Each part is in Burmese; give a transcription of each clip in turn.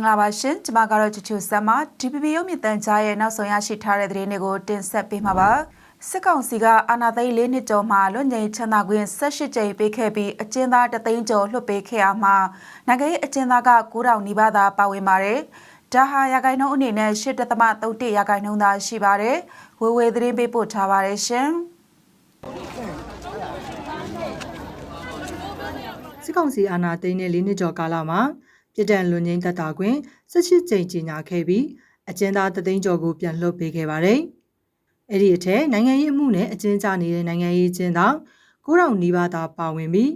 င်္ဂလာပါရှင်ကျွန်မကတော့ချူချူဆမ်မ DPP ရုပ်မြင့်တန်ကြားရဲ့နောက်ဆုံးရရှိထားတဲ့သတင်းတွေကိုတင်ဆက်ပေးမှာပါစစ်ကောင်စီကအာဏာသိမ်း၄နှစ်ကျော်မှလွတ်ငြိမ်ချမ်းသာခွင့်18ကြိမ်ပေးခဲ့ပြီးအကျဉ်းသားတသိန်းကျော်လွှတ်ပေးခဲ့ရမှာနိုင်ငံရေးအကျဉ်းသားက9000နီးပါးသာပါဝင်ပါတယ်ဒါဟာရာဂိုင်နှုန်းအနေနဲ့8.31ရာဂိုင်နှုန်းသာရှိပါတယ်ဝေဝေသတင်းပေးပို့ထားပါတယ်ရှင်စစ်ကောင်စီအာဏာသိမ်းတဲ့၄နှစ်ကျော်ကာလမှာ ပြည်တံလွန်ငင်းတပ်တာခွင်18ကြိမ်ကြီးညာခဲ့ပြီးအကျဉ်းသားတသိန်းကျော်ကိုပြန်လွှတ်ပေးခဲ့ပါတယ်။အဲ့ဒီအထက်နိုင်ငံရေးအမှုနဲ့အကျဉ်းချနေတဲ့နိုင်ငံရေးကျင်းသား9000နီးပါးသာပါဝင်ပြီး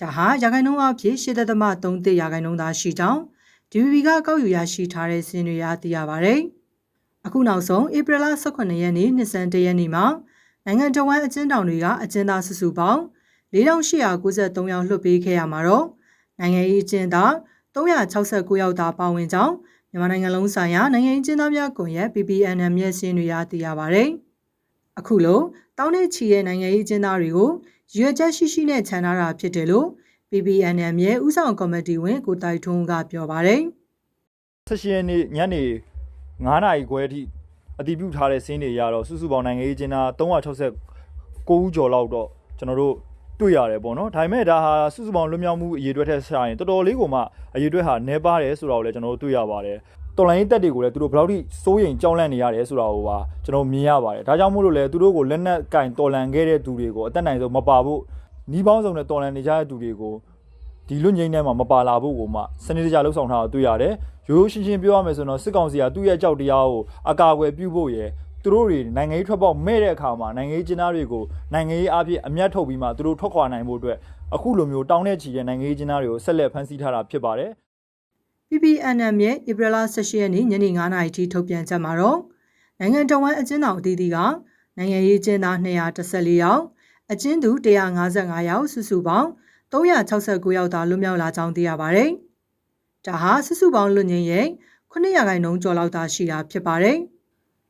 ဒါဟာရာခိုင်နှုန်းအဖြစ်8.3ရာခိုင်နှုန်းသာရှိကြောင်း DVB ကကောက်ယူရရှိထားတဲ့စီးတွေအားသိရပါတယ်။အခုနောက်ဆုံးဧပြီလ18ရက်နေ့နှစ်ဆန်းတရက်နေ့မှာနိုင်ငံတော်ဝန်အကျဉ်းထောင်တွေကအကျဉ်းသားစုစုပေါင်း4893ယောက်လွှတ်ပေးခဲ့ရမှာတော့နိုင်ငံရေးအကျဉ်းသား 369ယောက်သာပါဝင်ကြောင်းမြန်မာနိုင်ငံလုံးဆိုင်ရာနိုင်ငံရေးအကျဉ်းသားများကွန်ရက် PPNM ရဲ့စင်းတွေအားသိရပါတယ်။အခုလိုတောင်းတဲ့ချီရဲ့နိုင်ငံရေးအကျဉ်းသားတွေကိုရွေချက်ရှိရှိနဲ့ခြံထားတာဖြစ်တယ်လို့ PPNM ရဲ့ဥဆောင်ကော်မတီဝင်ကိုတိုက်ထွန်းကပြောပါတယ်။16ရက်နေ့ညနေ9နာရီခွဲအထိအတည်ပြုထားတဲ့စင်းတွေရတော့စုစုပေါင်းနိုင်ငံရေးကျင်းသား369ဦးကျော်လောက်တော့ကျွန်တော်တို့ တွေ့ရတယ်ပေါ့နော်ဒါပေမဲ့ဒါဟာစုစုပေါင်းလွတ်မြောက်မှုအရေးအတွက်ထက်ဆိုင်ရင်တော်တော်လေးကိုမှအရေးအတွက်ဟာနည်းပါတယ်ဆိုတာကိုလည်းကျွန်တော်တို့တွေ့ရပါတယ်တော်လိုင်းရေးတက်တွေကိုလည်းသူတို့ဘယ်လောက်ထိစိုးရိမ်ကြောက်လန့်နေရတယ်ဆိုတာကိုပါကျွန်တော်မြင်ရပါတယ်ဒါကြောင့်မို့လို့လည်းသူတို့ကိုလက်နက်ကင်တော်လန်ခဲ့တဲ့သူတွေကိုအသက်နိုင်ဆုံးမပါဖို့နှီးပေါင်းစုံနဲ့တော်လန်နေကြတဲ့သူတွေကိုဒီလွတ်ငင်းထဲမှာမပါလာဖို့ကိုမှစနစ်တကျလှုပ်ဆောင်ထားတာတွေ့ရတယ်ရိုးရိုးရှင်းရှင်းပြောရမယ်ဆိုတော့စစ်ကောင်စီကသူ့ရဲ့ကြောက်တရားကိုအကာအကွယ်ပြုဖို့ရယ် သူတို့တွေနိုင်ငံရေးထွက်ပေါက်မဲ့တဲ့အခါမှာနိုင်ငံရေးကျင်းသားတွေကိုနိုင်ငံရေးအဖြစ်အမျက်ထုတ်ပြီးမှသူတို့ထွက်ခွာနိုင်ဖို့အတွက်အခုလိုမျိုးတောင်းတဲ့ချီတဲ့နိုင်ငံရေးကျင်းသားတွေကိုဆက်လက်ဖမ်းဆီးထားတာဖြစ်ပါတယ် PPNM ရဲ့ဧပြီလ18ရက်နေ့ညနေ9:00နာရီထိထုတ်ပြန်ချက်မှာတော့နိုင်ငံတော်ဝန်အကျဉ်းတော်အသီးသီးကနိုင်ငံရေးကျင်းသား214ယောက်အကျဉ်းသူ155ယောက်စုစုပေါင်း369ယောက်သာလွတ်မြောက်လာကြောင်းသိရပါတယ်။ဒါဟာစုစုပေါင်းလွတ်ငင်းရဲ့9ရာခိုင်နှုန်းကျော်လောက်သာရှိတာဖြစ်ပါတယ်။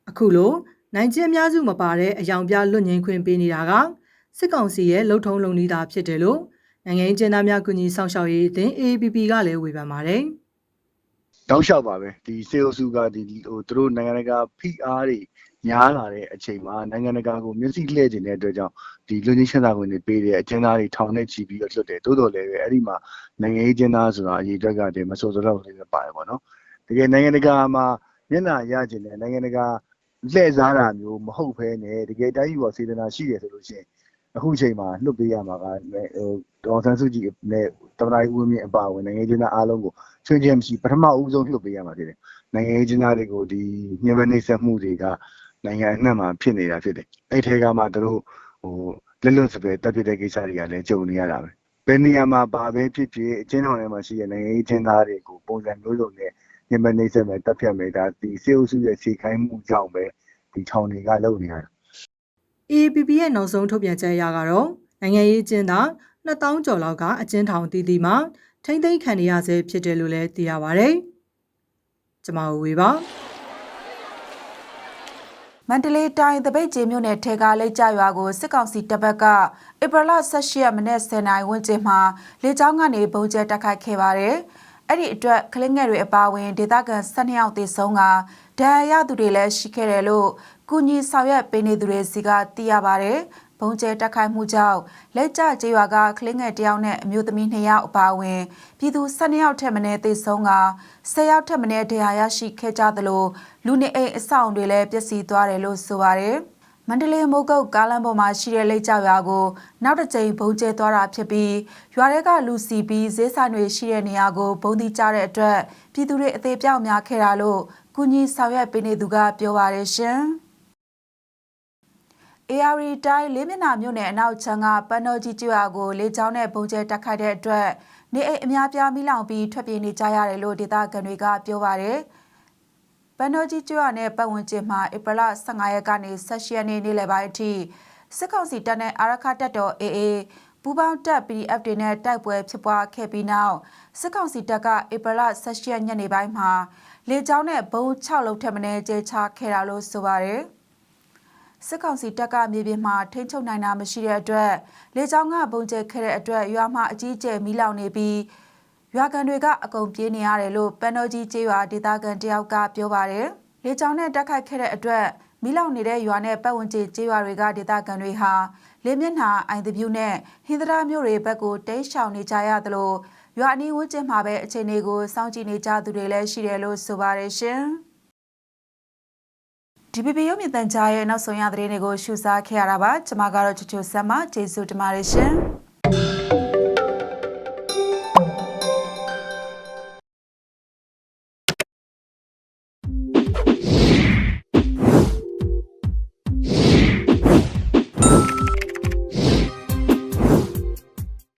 အခုလိုနိုင်ကျင်းအများစုမပါတဲ့အယောင်ပြလွတ်ငင်းခွင့်ပေးနေတာကစစ်ကောင်စီရဲ့လှုပ်ထုံးလုံနည်းတာဖြစ်တယ်လို့နိုင်ငံရေးကျင်းသားများကူညီဆောင်ရှောက်ရေးအသင်း AAPP ကလည်းဝေဖန်ပါတယ်။တောက်လျှောက်ပါပဲဒီစေအုပ်စုကဒီဟိုသူတို့နိုင်ငံတကာဖိအားတွေများလာတဲ့အချိန်မှာနိုင်ငံတကာကိုမျက်စိလှည့်ကျင်တဲ့အတွက်ကြောင့်ဒီလူချင်းရှင်းတာဝင်တွေပေးတယ်အကျဉ်းသားတွေထောင်နဲ့ချီပြီးတော့လွတ်တယ်တိုးတော်လည်းပဲအဲ့ဒီမှာနိုင်ငံရေးကျဉ်းသားဆိုတာအရေးအတွက်ကတည်းမဆိုးစတော့လေးပဲပါတယ်ပေါ့နော်တကယ်နိုင်ငံတကာမှာမျက်နှာရကျင်တယ်နိုင်ငံတကာ လှည့်စားတာမျိုးမဟုတ်ဘဲနဲ့တကယ်တိုင်းပြည်ပေါ်စေတနာရှိတယ်ဆိုလို့ရှိရင်အခုအချိန်မှာလွတ်ပေးရမှာကဟိုဒေါ်ဆန်းစုကြည်နဲ့တမန်တော်ဦးဝင်းမြင့်အပါအဝင်နိုင်ငံရေးကျဉ်းသားအားလုံးကိုချွင်းချင်းမရှိပထမဦးဆုံးလွတ်ပေးရမှာဖြစ်တယ်နိုင်ငံရေးကျဉ်းသားတွေကိုဒီညှဉ်းပန်းနှိပ်စက်မှုတွေကနိုင်ငံအနှံ့မှာဖြစ်နေတာဖြစ်တယ်အဲ့ထဲကမှတို့ဟိုလက်လွတ်စပယ်တက်ဖြစ်တဲ့ကိစ္စတွေကလည်းကြုံနေရတာပဲဘယ်နေရာမှာဘာပဲဖြစ်ဖြစ်အချင်းတော်ထဲမှာရှိတဲ့နိုင်ငံရေးကျဉ်းသားတွေကိုပုံစံမျိုးစုံနဲ့ ညှဉ်းပန်းနှိပ်စက်မယ်တက်ဖြတ်မယ်ဒါဒီစေအုပ်စုရဲ့စီခိုင်းမှုကြောင့်ပဲဒီထောင်တွေကလုပ်နေရတာ AAPP ရဲ့နောက်ဆုံးထုတ်ပြန်ချက်အရကတော့နိုင်ငံရေးကျင်းသား2000ကျော်လောက်ကအကျဉ်းထောင်တည်တည်မှာထိမ့်သိမ်းခံနေရဆဲဖြစ်တယ်လို့လည်းသိရပါဗျ။ကျွန်မဝေပါမန္တလေးတိုင်းတပိတ်ကျေမြို့နယ်ထဲကလက်ကျရွာကိုစစ်ကောင်စီတပ်ဘက်ကဧပြီလ18ရက်မနေ့10နိုင်ဝန်းကျင်မှာလေကြောင်းကနေပုံကျဲတိုက်ခိုက်ခဲ့ပါတယ်။ အဲ့ဒီအတွက်ကလင်းငယ်တွေအပါအဝင်ဒေသခံ12ယောက်သေဆုံးကဒဏ်ရာရသူတွေလည်းရှိခဲ့တယ်လို့ကုညီဆောင်ရွက်ပေးနေသူတွေစီကသိရပါတယ်။ဘုံကျဲတက်ခိုက်မှုကြောင့်လက်ကျကျေးရွာကကလင်းငယ်တယောက်နဲ့အမျိုးသမီး2ယောက်အပါအဝင်ပြည်သူ12ယောက်ထက်မနည်းသေဆုံးက10ယောက်ထက်မနည်းဒဏ်ရာရရှိခဲ့ကြသလိုလူနေအိမ်အဆောက်အုံတွေလည်းပျက်စီးသွားတယ်လို့ဆိုပါတယ် မန္တလေးမိုးကုတ်ကားလမ်းပေါ်မှာရှိတဲ့လိတ်ကြောက်ရွာကိုနောက်တစ်ကြိမ်ဘုံကျဲသွားတာဖြစ်ပြီးရွာတွေကလူစီပြီးဈေးဆိုင်တွေရှိတဲ့နေရာကိုဘုံတိကျတဲ့အတွက်ပြည်သူတွေအသေးပြောက်များခဲ့တာလို့ကုညီဆောင်ရွက်ပေးနေသူကပြောပါတယ်ရှင်။ AR တိုင်းလေးမျက်နှာမြို့နယ်အနောက်ချမ်းကပန်းတော်ကြီးကျွာကိုလေကြောင်းနဲ့ပုံကျဲတက်ခိုက်တဲ့အတွက်နေအိမ်အများပြားမိလောင်ပြီးထွက်ပြေးနေကြရတယ်လို့ဒေသခံတွေကပြောပါတယ်။ ပန်းတော်ကြီးကျွာနဲ့ပတ်ဝန်းကျင်မှာဧပြီလ15ရက်ကနေ18ရက်နေ့နေ့လယ်ပိုင်းအထိစစ်ကောင်စီတပ်နဲ့အာရခတပ်တော် AA ပူးပေါင်းတပ် PDF တွေနဲ့တိုက်ပွဲဖြစ်ပွားခဲ့ပြီးနောက်စစ်ကောင်စီတပ်ကဧပြီလ18ရက်ညနေပိုင်းမှာလေကြောင်းနဲ့ဘုံ6လုံးထပ်မံကျဲချခဲ့တာလို့ဆိုပါတယ်။စစ်ကောင်စီတပ်ကမြေပြင်မှာထိန်းချုပ်နိုင်တာမရှိတဲ့အတွက်လေကြောင်းကပုံကျဲခဲ့တဲ့အတွက်ရွာမှာအကြီးအကျယ်မီးလောင်နေပြီး ရွာကန်တွေကအကုန်ပြေးနေရတယ်လို့ပန်တော်ကြီးကျေးရွာဒေသခံတယောက်ကပြောပါတယ်။လေကြောင်းနဲ့တက်ခိုက်ခဲ့တဲ့အတွက်မိလောက်နေတဲ့ရွာနဲ့ပတ်ဝန်းကျင်ကျေးရွာတွေကဒေသခံတွေဟာလေမျက်နှာအိုင်တပြူနဲ့ဟင်္ဒရာမျိုးတွေဘက်ကိုတိမ်းရှောင်နေကြရသလိုရွာအနီးဝန်းကျင်မှာပဲအခြေအနေကိုစောင့်ကြည့်နေကြသူတွေလည်းရှိတယ်လို့ဆိုပါတယ်ရှင်။ DPP ရုပ်မြင်သံကြားရဲ့နောက်ဆုံးရသတင်းတွေကိုရှုစားခဲ့ရတာပါကျွန်မကတော့ချူချူဆက်မကျေးဇူးတင်ပါတယ်ရှင်